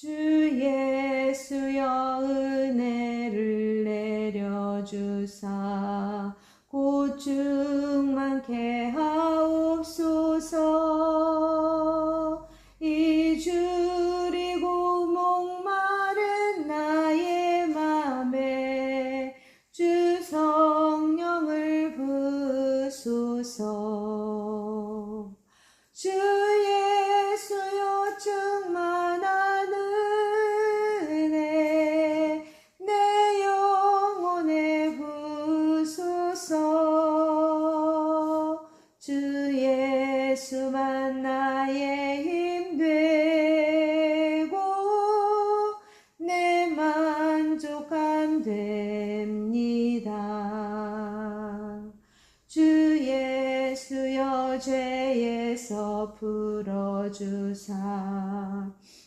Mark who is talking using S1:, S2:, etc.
S1: 주 예수여 은혜를 내려주사 고충 많게 하옵소서. 이 줄이고 목마른 나의 맘에 주 성령을 부소서 주 예수만 나의 힘 되고 내 만족함 됩니다. 주 예수여 죄에서 풀어주사